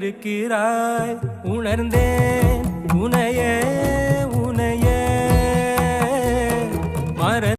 இருக்கிறாய் உணர்ந்தேன் உனையே